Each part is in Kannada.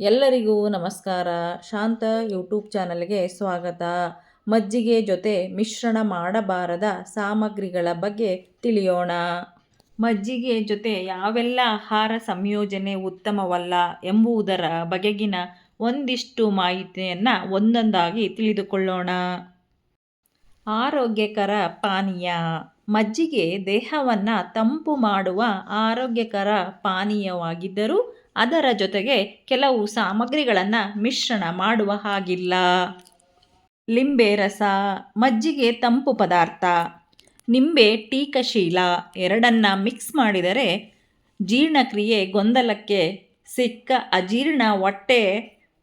ಎಲ್ಲರಿಗೂ ನಮಸ್ಕಾರ. ಶಾಂತ ಯೂಟ್ಯೂಬ್ ಚಾನಲ್ಗೆ ಸ್ವಾಗತ. ಮಜ್ಜಿಗೆ ಜೊತೆ ಮಿಶ್ರಣ ಮಾಡಬಾರದ ಸಾಮಗ್ರಿಗಳ ಬಗ್ಗೆ ತಿಳಿಯೋಣ. ಮಜ್ಜಿಗೆ ಜೊತೆ ಯಾವೆಲ್ಲ ಆಹಾರ ಸಂಯೋಜನೆ ಉತ್ತಮವಲ್ಲ ಎಂಬುದರ ಬಗೆಗಿನ ಒಂದಿಷ್ಟು ಮಾಹಿತಿಯನ್ನು ಒಂದೊಂದಾಗಿ ತಿಳಿದುಕೊಳ್ಳೋಣ. ಆರೋಗ್ಯಕರ ಪಾನೀಯ. ಮಜ್ಜಿಗೆ ದೇಹವನ್ನು ತಂಪು ಮಾಡುವ ಆರೋಗ್ಯಕರ ಪಾನೀಯವಾಗಿದ್ದರೂ ಅದರ ಜೊತೆಗೆ ಕೆಲವು ಸಾಮಗ್ರಿಗಳನ್ನು ಮಿಶ್ರಣ ಮಾಡುವ ಹಾಗಿಲ್ಲ. ಲಿಂಬೆ ರಸ, ಮಜ್ಜಿಗೆ ತಂಪು ಪದಾರ್ಥ, ನಿಂಬೆ ಟೀಕಶೀಲ ಎರಡನ್ನ ಮಿಕ್ಸ್ ಮಾಡಿದರೆ ಜೀರ್ಣಕ್ರಿಯೆ ಗೊಂದಲಕ್ಕೆ ಸಿಕ್ಕ ಅಜೀರ್ಣ ಹೊಟ್ಟೆ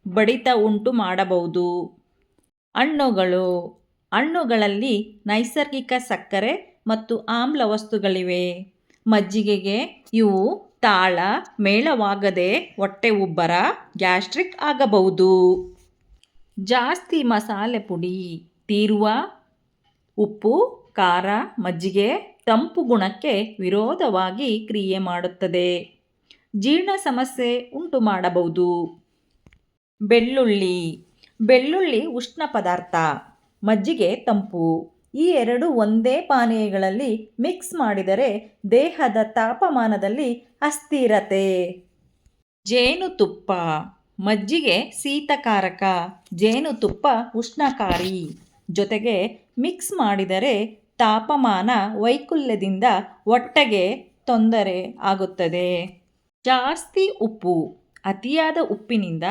ಬಡಿತ ಉಂಟು ಮಾಡಬಹುದು. ಹಣ್ಣುಗಳು, ಹಣ್ಣುಗಳಲ್ಲಿ ನೈಸರ್ಗಿಕ ಸಕ್ಕರೆ ಮತ್ತು ಆಮ್ಲ ವಸ್ತುಗಳಿವೆ ಮಜ್ಜಿಗೆಗೆ ಇವು ತಾಳ ಮೇಳವಾಗದೆ ಹೊಟ್ಟೆ ಉಬ್ಬರ ಗ್ಯಾಸ್ಟ್ರಿಕ್ ಆಗಬಹುದು. ಜಾಸ್ತಿ ಮಸಾಲೆ ಪುಡಿ, ತೀರುವ ಉಪ್ಪು, ಖಾರ, ಮಜ್ಜಿಗೆ, ತಂಪು ಗುಣಕ್ಕೆ ವಿರೋಧವಾಗಿ ಕ್ರಿಯೆ ಮಾಡುತ್ತದೆ. ಜೀರ್ಣ ಸಮಸ್ಯೆ ಉಂಟು ಮಾಡಬಹುದು. ಬೆಳ್ಳುಳ್ಳಿ. ಬೆಳ್ಳುಳ್ಳಿ ಉಷ್ಣ ಪದಾರ್ಥ, ಮಜ್ಜಿಗೆ ತಂಪು. ಈ ಎರಡು ಒಂದೇ ಪಾನೀಯಗಳಲ್ಲಿ ಮಿಕ್ಸ್ ಮಾಡಿದರೆ ದೇಹದ ತಾಪಮಾನದಲ್ಲಿ ಅಸ್ಥಿರತೆ. ಜೇನುತುಪ್ಪ. ಮಜ್ಜಿಗೆ ಶೀತಕಾರಕ. ಜೇನುತುಪ್ಪ ಉಷ್ಣಕಾರಿ. ಜೊತೆಗೆ ಮಿಕ್ಸ್ ಮಾಡಿದರೆ ತಾಪಮಾನ ವೈಕುಲ್ಯದಿಂದ ಹೊಟ್ಟೆಗೆ ತೊಂದರೆ ಆಗುತ್ತದೆ. ಜಾಸ್ತಿ ಉಪ್ಪು. ಅತಿಯಾದ ಉಪ್ಪಿನಿಂದ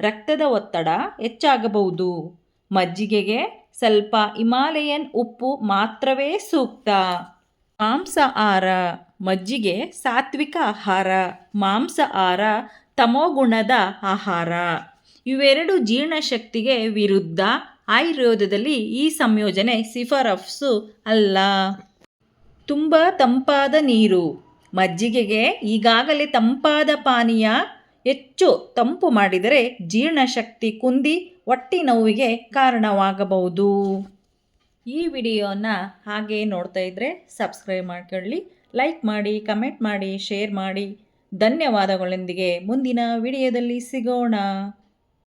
ರಕ್ತದ ಒತ್ತಡ ಹೆಚ್ಚಾಗಬಹುದು. ಮಜ್ಜಿಗೆಗೆ ಸ್ವಲ್ಪ ಹಿಮಾಲಯನ್ ಉಪ್ಪು ಮಾತ್ರವೇ ಸೂಕ್ತ. ಮಾಂಸಹಾರ ಮಜ್ಜಿಗೆ ಸಾತ್ವಿಕ ಆಹಾರ ಮಾಂಸಹಾರ ತಮೋಗುಣದ ಆಹಾರ. ಇವೆರಡು ಜೀರ್ಣಶಕ್ತಿಗೆ ವಿರುದ್ಧ ಆಯುರ್ವೇದದಲ್ಲಿ ಈ ಸಂಯೋಜನೆ ಶಿಫಾರಸು ಅಲ್ಲ. ತುಂಬ ತಂಪಾದ ನೀರು. ಮಜ್ಜಿಗೆಗೆ ಈಗಾಗಲೇ ತಂಪಾದ ಪಾನೀಯ ಹೆಚ್ಚು ತಂಪು ಮಾಡಿದರೆ ಜೀರ್ಣಶಕ್ತಿ ಕುಂದಿ ಹೊಟ್ಟೆ ನೋವಿಗೆ ಕಾರಣವಾಗಬಹುದು. ಈ ವಿಡಿಯೋನ ಹಾಗೆ ನೋಡ್ತಾ ಇದ್ದರೆ ಸಬ್ಸ್ಕ್ರೈಬ್ ಮಾಡ್ಕೊಳ್ಳಿ, ಲೈಕ್ ಮಾಡಿ, ಕಮೆಂಟ್ ಮಾಡಿ, ಶೇರ್ ಮಾಡಿ. ಧನ್ಯವಾದಗಳೊಂದಿಗೆ ಮುಂದಿನ ವಿಡಿಯೋದಲ್ಲಿ ಸಿಗೋಣ.